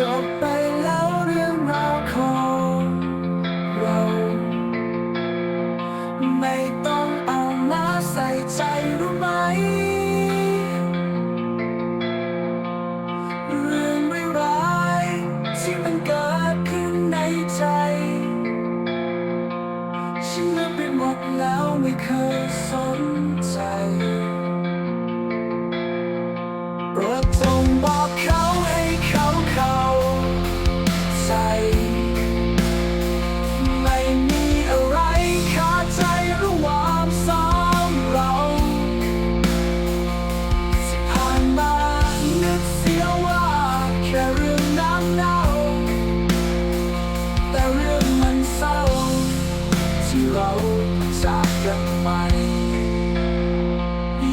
จบไปแล้วเรื่องราวของเรา ไม่ต้องเอามาใส่ใจรู้ไหม เรื่องไม่ร้ายที่มันเกิดขึ้นในใจ ฉันลืมไปหมดแล้วไม่เคยสนใจ นมันเศร้า ที่เราจากกันไป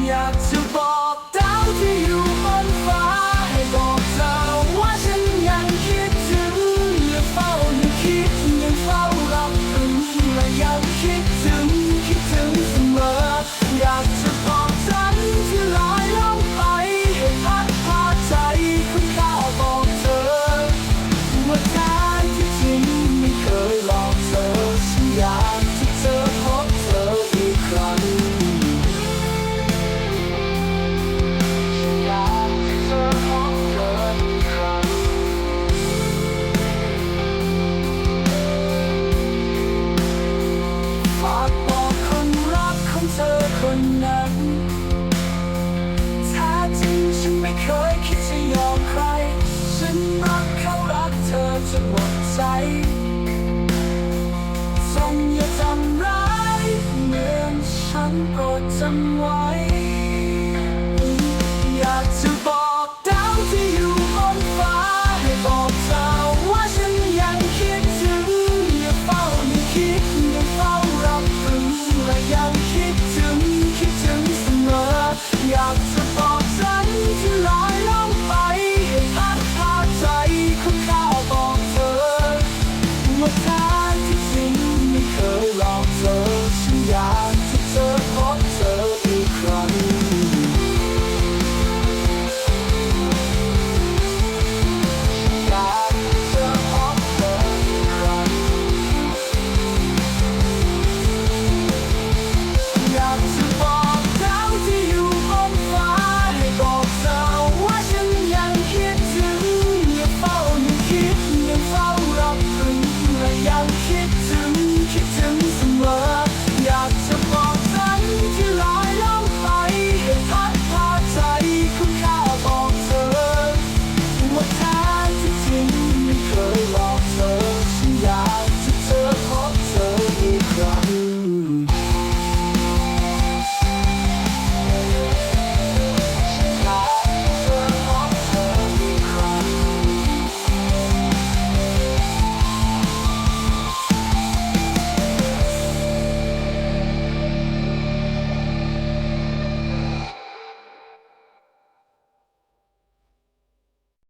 อยากจะบอกดาวที่ one.